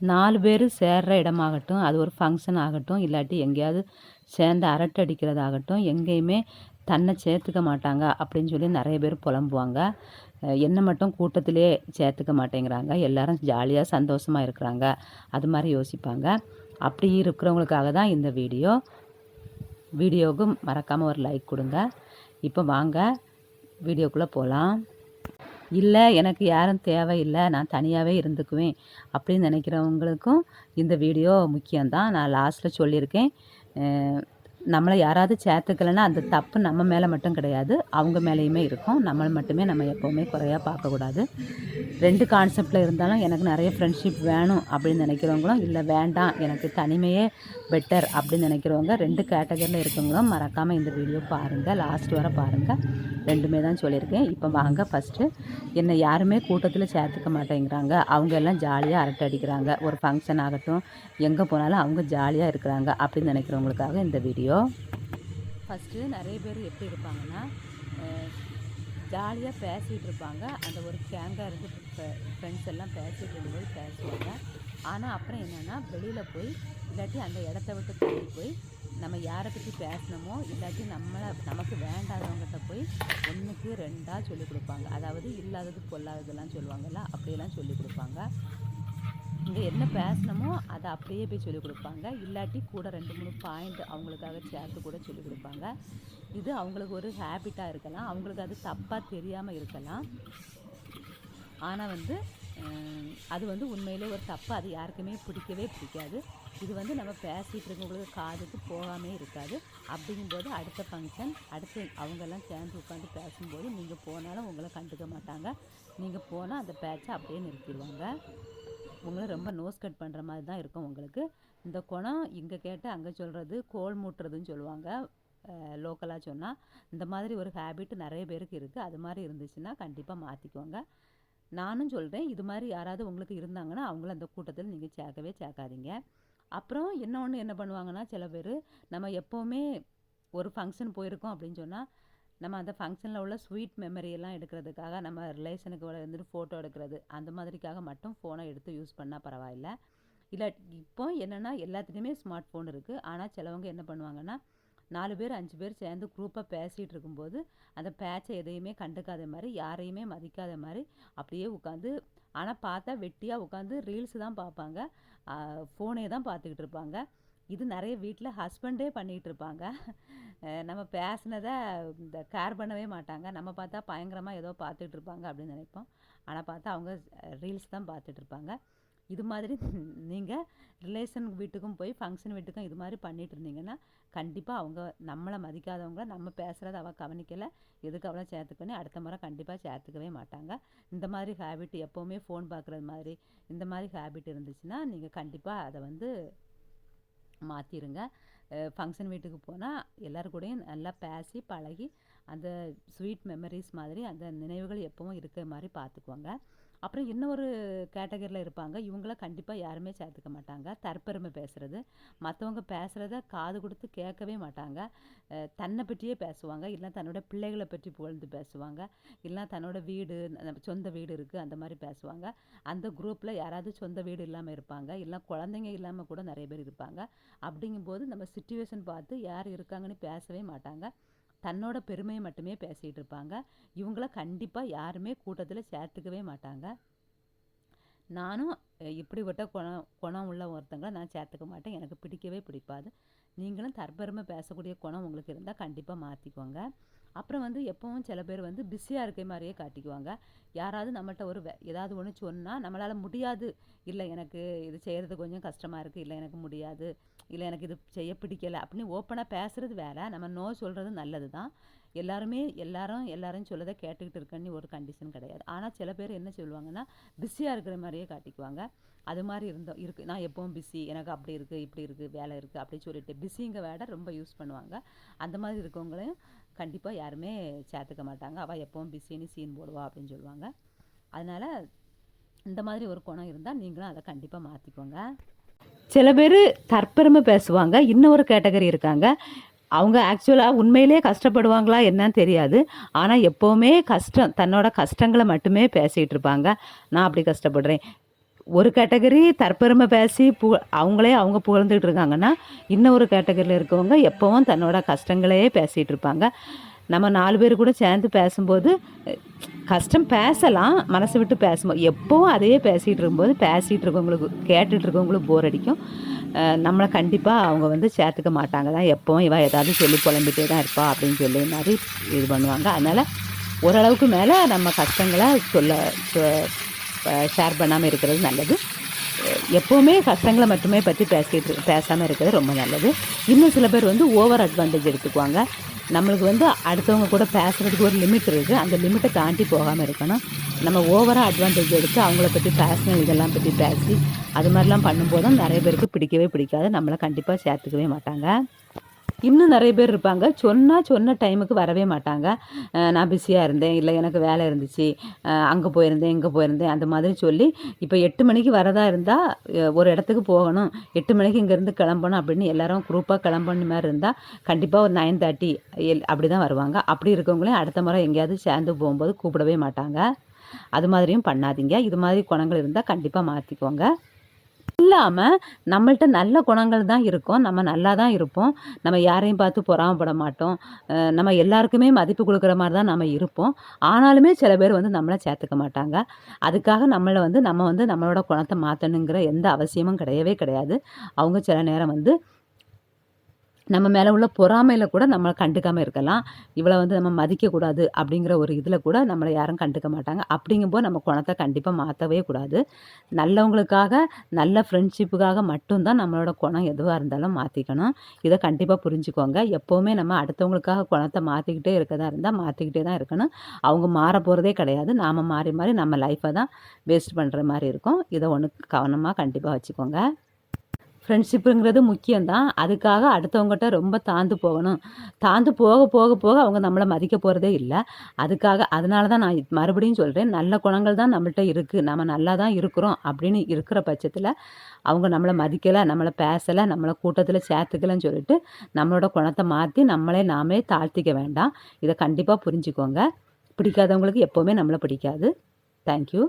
நாலு பேர் சேர்ற இடமாகட்டும் அது ஒரு ஃபங்க்ஷன் ஆகட்டும் இல்லாட்டி எங்கேயாவது சேர்ந்து அரட்டை அடிக்கிறதாகட்டும் எங்கேயுமே தன்னை சேர்த்துக்க மாட்டாங்க அப்படின்னு சொல்லி நிறைய பேர் புலம்புவாங்க. என்னை மட்டும் கூட்டத்திலே சேர்த்துக்க மாட்டேங்கிறாங்க. எல்லாரும் ஜாலியாக சந்தோஷமாக இருக்கிறாங்க. அது மாதிரி யோசிப்பாங்க. அப்படி இருக்கிறவங்களுக்காக தான் இந்த வீடியோ. வீடியோவுக்கு மறக்காமல் ஒரு லைக் கொடுங்க. இப்போ வாங்க வீடியோக்குள்ளே போகலாம் இல்லை எனக்கு யாரும் தேவையில்லை நான் தனியாகவே இருந்துக்குவேன் அப்படின்னு நினைக்கிறவங்களுக்கும் இந்த வீடியோ முக்கியம்தான். நான் லாஸ்ட்டில் சொல்லியிருக்கேன். நம்மளை யாராவது சேர்த்துக்கலைன்னா அந்த தப்பு நம்ம மேலே மட்டும் கிடையாது. அவங்க மேலேயுமே இருக்கும். நம்மளை மட்டுமே நம்ம எப்போவுமே குறையாக பார்க்கக்கூடாது. ரெண்டு கான்செப்டில் இருந்தாலும் எனக்கு நிறைய ஃப்ரெண்ட்ஷிப் வேணும் அப்படின்னு நினைக்கிறவங்களும் இல்லை வேண்டாம் எனக்கு தனிமையே பெட்டர் அப்படின்னு நினைக்கிறவங்க ரெண்டு கேட்டகரியில் இருக்கவங்களும் மறக்காமல் இந்த வீடியோ பாருங்கள் லாஸ்ட் வரை பாருங்கள் ரெண்டுமே தான் சொல்லியிருக்கேன். இப்போ வாங்க ஃபஸ்ட்டு என்னை யாருமே கூட்டத்தில் சேர்த்துக்க மாட்டேங்கிறாங்க. அவங்க எல்லாம் ஜாலியாக அரட்டை அடிக்கிறாங்க. ஒரு ஃபங்க்ஷன் ஆகட்டும் எங்கே போனாலும் அவங்க ஜாலியாக இருக்கிறாங்க அப்படின்னு நினைக்கிறவங்களுக்காக இந்த வீடியோ ஃபஸ்ட்டு நிறைய பேர் எப்படி இருப்பாங்கன்னா ஜாலியாக பேசிகிட்டு இருப்பாங்க. அந்த ஒரு கேங்காக இருந்து ஃப்ரெண்ட்ஸ் எல்லாம் பேசிகிட்டு இருந்தபோது பேசுவாங்க. ஆனால் அப்புறம் என்னென்னா வெளியில் போய் இல்லாட்டி அந்த இடத்த விட்டு தள்ளி போய் நம்ம யாரை பற்றி பேசணுமோ இல்லாட்டி நம்மளை நமக்கு வேண்டாதவங்ககிட்ட போய் ஒன்றுக்கு ரெண்டாக சொல்லி கொடுப்பாங்க. அதாவது இல்லாதது பொல்லாததெல்லாம் சொல்லுவாங்கல்ல அப்படியெல்லாம் சொல்லி கொடுப்பாங்க. இங்கே என்ன பேசணுமோ அதை அப்படியே போய் சொல்லிக் கொடுப்பாங்க. இல்லாட்டி கூட ரெண்டு மூணு பாயிண்ட் அவங்களுக்காக சேர்த்து கூட சொல்லிக் கொடுப்பாங்க. இது அவங்களுக்கு ஒரு ஹேபிட்டாக இருக்கலாம். அவங்களுக்கு அது தப்பாக தெரியாமல் இருக்கலாம். ஆனால் வந்து அது வந்து உண்மையிலே ஒரு தப்பு. அது யாருக்குமே பிடிக்கவே பிடிக்காது. இது வந்து நம்ம பேசிகிட்டு இருக்கவங்களுக்கு காதுக்கு போகாமே இருக்காது. அப்படிங்கும்போது அடுத்த ஃபங்க்ஷன் அடுத்து அவங்கெல்லாம் சேர்ந்து உட்காந்து பேசும்போது நீங்கள் போனாலும் உங்களை கண்டுக்க மாட்டாங்க. நீங்கள் போனால் அந்த பேச்சை அப்படியே நிறுத்திடுவாங்க. உங்களை ரொம்ப நோஸ் கட் பண்ணுற மாதிரி தான் இருக்கும் உங்களுக்கு. இந்த குணம் இங்கே கேட்டு அங்கே சொல்கிறது கோல் மூட்டுறதுன்னு சொல்லுவாங்க. லோக்கலாக சொன்னால் இந்த மாதிரி ஒரு ஹேபிட் நிறைய பேருக்கு இருக்குது அது மாதிரி இருந்துச்சுன்னா கண்டிப்பாக மாற்றிக்கோங்க நானும் சொல்கிறேன் இது மாதிரி யாராவது உங்களுக்கு இருந்தாங்கன்னா அவங்கள அந்த கூட்டத்தில் நீங்கள் சேர்க்கவே சேர்க்காதீங்க. அப்புறம் இன்னொன்று என்ன பண்ணுவாங்கன்னா சில பேர் நம்ம எப்போவுமே ஒரு ஃபங்க்ஷன் போயிருக்கோம் அப்படின்னு சொன்னால் நம்ம அந்த ஃபங்க்ஷனில் உள்ள ஸ்வீட் மெமரியெல்லாம் எடுக்கிறதுக்காக நம்ம ரிலேஷனுக்கு வந்துட்டு ஃபோட்டோ எடுக்கிறது அந்த மாதிரிக்காக மட்டும் ஃபோனை எடுத்து யூஸ் பண்ணால் பரவாயில்ல. இல்லை இப்போ என்னென்னா எல்லாத்துலேயுமே ஸ்மார்ட் ஃபோன் இருக்குது ஆனால் சிலவங்க என்ன பண்ணுவாங்கன்னா நாலு பேர் அஞ்சு பேர் சேர்ந்து குரூப்பாக பேசிகிட்டு இருக்கும்போது அந்த பேச்சை எதையுமே கண்டுக்காத மாதிரி யாரையுமே மதிக்காத மாதிரி அப்படியே உட்காந்து ஆனால் பார்த்தா வெட்டியாக உட்காந்து ரீல்ஸ் தான் பார்ப்பாங்க. ஃபோனே தான் பார்த்துக்கிட்டு இருப்பாங்க. இது நிறைய வீட்டில் ஹஸ்பண்டே பண்ணிகிட்டு இருப்பாங்க நம்ம பேசுனதை இந்த கேர் பண்ணவே மாட்டாங்க. நம்ம பார்த்தா பயங்கரமாக ஏதோ பார்த்துட்டு இருப்பாங்க அப்படின்னு நினைப்போம். ஆனால் பார்த்தா அவங்க ரீல்ஸ் தான் பார்த்துட்டு இருப்பாங்க இது மாதிரி நீங்கள் ரிலேஷன் வீட்டுக்கும் போய் ஃபங்க்ஷன் வீட்டுக்கும் இது மாதிரி பண்ணிகிட்டு இருந்தீங்கன்னா கண்டிப்பாக அவங்க நம்மளை மதிக்காதவங்கள நம்ம பேசுகிறத அவள் கவனிக்கலை. எதுக்கு அவளை சேர்த்துக்கணும் அடுத்த முறை கண்டிப்பாக சேர்த்துக்கவே மாட்டாங்க. இந்த மாதிரி ஹேபிட் எப்போவுமே ஃபோன் பார்க்குறது மாதிரி இந்த மாதிரி ஹேபிட் இருந்துச்சுன்னா நீங்கள் கண்டிப்பாக அதை வந்து மாற்றிருங்க ஃபங்க்ஷன் வீட்டுக்கு போனால் எல்லாரு கூடயும் நல்லா பேசி பழகி அந்த ஸ்வீட் மெமரிஸ் மாதிரி அந்த நினைவுகள் எப்பவும் இருக்கிற மாதிரி பார்த்துக்குவாங்க அப்புறம் இன்னொரு கேட்டகரியில் இருப்பாங்க. இவங்கள கண்டிப்பாக யாருமே சேர்த்துக்க மாட்டாங்க. தற்பெருமை பேசுகிறது மற்றவங்க பேசுகிறத காது கொடுத்து கேட்கவே மாட்டாங்க. தன்னை பற்றியே பேசுவாங்க. இல்லை தன்னோட பிள்ளைகளை பற்றி புகழ்ந்து பேசுவாங்க. இல்லை தன்னோட வீடு சொந்த வீடு இருக்குது அந்த மாதிரி பேசுவாங்க. அந்த குரூப்பில் யாராவது சொந்த வீடு இல்லாமல் இருப்பாங்க. இல்லை குழந்தைங்க இல்லாமல் கூட நிறைய பேர் இருப்பாங்க. அப்படிங்கும்போது நம்ம சுச்சுவேஷன் பார்த்து யார் இருக்காங்கன்னு பேசவே மாட்டாங்க. தன்னோட பெருமையை மட்டுமே பேசிகிட்டு இருப்பாங்க. இவங்கள கண்டிப்பாக யாருமே கூட்டத்தில் சேர்த்துக்கவே மாட்டாங்க. நானும் இப்படிப்பட்ட குணம் குணம் உள்ள ஒருத்தங்களை நான் சேர்த்துக்க மாட்டேன். எனக்கு பிடிக்கவே பிடிக்காது. நீங்களும் தற்பெருமை பேசக்கூடிய குணம் உங்களுக்கு இருந்தால் கண்டிப்பாக மாற்றிக்கோங்க அப்புறம் வந்து எப்பவும் சில பேர் வந்து பிஸியாக இருக்க மாதிரியே காட்டிக்குவாங்க. யாராவது நம்மகிட்ட ஒரு ஏதாவது ஒன்று சொன்னால் நம்மளால் முடியாது. இல்லை எனக்கு இது செய்கிறது கொஞ்சம் கஷ்டமாக இருக்குது இல்லை எனக்கு முடியாது. இல்லை எனக்கு இது செய்ய பிடிக்கல அப்படின்னு ஓப்பனாக பேசுகிறது வேற. நம்ம நோ சொல்கிறது நல்லது தான் எல்லாருமே எல்லாரும் எல்லாரும் சொல்லதை கேட்டுக்கிட்டு இருக்கன்னு ஒரு கண்டிஷன் கிடையாது. ஆனால் சில பேர் என்ன சொல்லுவாங்கன்னா பிஸியாக இருக்கிற மாதிரியே காட்டிக்குவாங்க. அது மாதிரி இருந்தோம் இருக்குது நான் எப்பவும் பிஸி எனக்கு அப்படி இருக்குது இப்படி இருக்குது வேலை இருக்குது அப்படின்னு சொல்லிட்டு பிஸிங்க வேட ரொம்ப யூஸ் பண்ணுவாங்க. அந்த மாதிரி இருக்கவங்களையும் கண்டிப்பாக யாருமே சேர்த்துக்க மாட்டாங்க. அவள் எப்பவும் பிஸின்னு சீன் போடுவா அப்படின்னு சொல்லுவாங்க. அதனால் இந்த மாதிரி ஒரு குணம் இருந்தால் நீங்களும் அதை கண்டிப்பாக மாற்றிக்கோங்க சில பேர் தற்பெருமை பேசுவாங்க இன்னொரு கேட்டகரி இருக்காங்க. அவங்க ஆக்சுவலாக உண்மையிலே கஷ்டப்படுவாங்களா என்னன்னு தெரியாது. ஆனால் எப்போவுமே கஷ்டம் தன்னோட கஷ்டங்களை மட்டுமே பேசிகிட்டு இருப்பாங்க. நான் அப்படி கஷ்டப்படுறேன். ஒரு கேட்டகரி தற்பெருமை பேசி பு அவங்களே அவங்க புகழ்ந்துகிட்டு இருக்காங்கன்னா இன்னொரு கேட்டகரியில் இருக்கவங்க எப்போவும் தன்னோட கஷ்டங்களையே பேசிகிட்டு இருப்பாங்க. நம்ம நாலு பேர் கூட சேர்ந்து பேசும்போது கஷ்டம் பேசலாம் மனசை விட்டு பேசும்போது. எப்போவும் அதையே பேசிகிட்டு இருக்கும்போது பேசிகிட்டு இருக்கவங்களுக்கு கேட்டுட்டு இருக்கவங்களுக்கு போர் அடிக்கும். நம்மளை கண்டிப்பாக அவங்க வந்து சேர்த்துக்க மாட்டாங்க. தான் எப்போவும் இவன் ஏதாவது சொல்லி புலம்பிட்டே தான் இருப்பா அப்படின்னு சொல்லி மாதிரி இது பண்ணுவாங்க. அதனால் ஓரளவுக்கு மேலே நம்ம கஷ்டங்களை சொல்ல ஷேர் பண்ணாமல் இருக்கிறது நல்லது. எப்போவுமே கஷ்டங்களை மட்டுமே பற்றி பேசிட்டு பேசாமல் இருக்கிறது ரொம்ப நல்லது. இன்னும் சில பேர் வந்து ஓவர் அட்வான்டேஜ் எடுத்துக்குவாங்க. நம்மளுக்கு வந்து அடுத்தவங்க கூட பேசுகிறதுக்கு ஒரு லிமிட் இருக்குது அந்த லிமிட்டை தாண்டி போகாமல் இருக்கணும். நம்ம ஓவராக அட்வான்டேஜ் எடுத்து அவங்கள பற்றி பேசணும் இதெல்லாம் பற்றி பேசி அது மாதிரிலாம் பண்ணும்போதும் நிறைய பேருக்கு பிடிக்கவே பிடிக்காது. நம்மளை கண்டிப்பாக சேர்த்துக்கவே மாட்டாங்க. இன்னும் நிறைய பேர் இருப்பாங்க. சொன்னால் சொன்ன டைமுக்கு வரவே மாட்டாங்க. நான் பிஸியாக இருந்தேன். இல்லை எனக்கு வேலை இருந்துச்சு. அங்கே போயிருந்தேன் இங்கே போயிருந்தேன். அந்த மாதிரி சொல்லி இப்போ எட்டு மணிக்கு வரதா இருந்தால் ஒரு இடத்துக்கு போகணும். எட்டு மணிக்கு இங்கேருந்து கிளம்பணும் அப்படின்னு எல்லாரும் குரூப்பாக கிளம்பணும் மாதிரி இருந்தால் கண்டிப்பாக ஒரு நைன் தேர்ட்டி எல் அப்படி தான் வருவாங்க. அப்படி இருக்கவங்களையும் அடுத்த முறை எங்கேயாவது சேர்ந்து போகும்போது கூப்பிடவே மாட்டாங்க. அது மாதிரியும் பண்ணாதீங்க. இது மாதிரி குணங்கள் இருந்தால் கண்டிப்பாக மாற்றிக்கோங்க இல்லாமல் நம்மள்கிட்ட நல்ல குணங்கள் தான் இருக்கும். நம்ம நல்லா தான் இருப்போம். நம்ம யாரையும் பார்த்து பொறாமப்பட மாட்டோம். நம்ம எல்லாருக்குமே மதிப்பு கொடுக்குற மாதிரி தான் நம்ம இருப்போம். ஆனாலுமே சில பேர் வந்து நம்மளை சேர்த்துக்க மாட்டாங்க. அதுக்காக நம்மளை வந்து நம்ம வந்து நம்மளோட குணத்தை மாற்றணுங்கிற எந்த அவசியமும் கிடையவே கிடையாது. அவங்க சில நேரம் வந்து நம்ம மேலே உள்ள பொறாமையில் கூட நம்மளை கண்டுக்காமல் இருக்கலாம். இவளை வந்து நம்ம மதிக்கக்கூடாது அப்படிங்கிற ஒரு இதில் கூட நம்மளை யாரும் கண்டுக்க மாட்டாங்க. அப்படிங்கும்போது நம்ம குணத்தை கண்டிப்பாக மாற்றவே கூடாது. நல்லவங்களுக்காக நல்ல ஃப்ரெண்ட்ஷிப்புக்காக மட்டும்தான் நம்மளோட குணம் எதுவாக இருந்தாலும் மாற்றிக்கணும் இதை கண்டிப்பாக புரிஞ்சுக்கோங்க. எப்போவுமே நம்ம அடுத்தவங்களுக்காக குணத்தை மாற்றிக்கிட்டே இருக்கதா இருந்தால் மாற்றிக்கிட்டே தான் இருக்கணும். அவங்க மாற போகிறதே கிடையாது. நாம் மாறி மாறி நம்ம லைஃப்பை தான் வேஸ்ட் பண்ணுற மாதிரி இருக்கும். இதை ஒன்று கவனமாக கண்டிப்பாக வச்சுக்கோங்க. ஃப்ரெண்ட்ஷிப்புங்கிறது முக்கியம்தான். அதுக்காக அடுத்தவங்ககிட்ட ரொம்ப தாழ்ந்து போகணும். தாழ்ந்து போக போக போக அவங்க நம்மளை மதிக்க போகிறதே இல்லை. அதுக்காக அதனால தான் நான் மறுபடியும் சொல்கிறேன் நல்ல குணங்கள் தான் நம்மள்கிட்ட இருக்குது நம்ம நல்லா தான் இருக்கிறோம் அப்படின்னு இருக்கிற பட்சத்தில் அவங்க நம்மளை மதிக்கலை நம்மளை பேசலை நம்மளை கூட்டத்தில் சேர்த்துக்கலன்னு சொல்லிட்டு நம்மளோட குணத்தை மாற்றி நம்மளே நாமே தாழ்த்திக்க வேண்டாம். இதை கண்டிப்பாக புரிஞ்சுக்கோங்க. பிடிக்காதவங்களுக்கு எப்போவுமே நம்மளை பிடிக்காது. தேங்க்யூ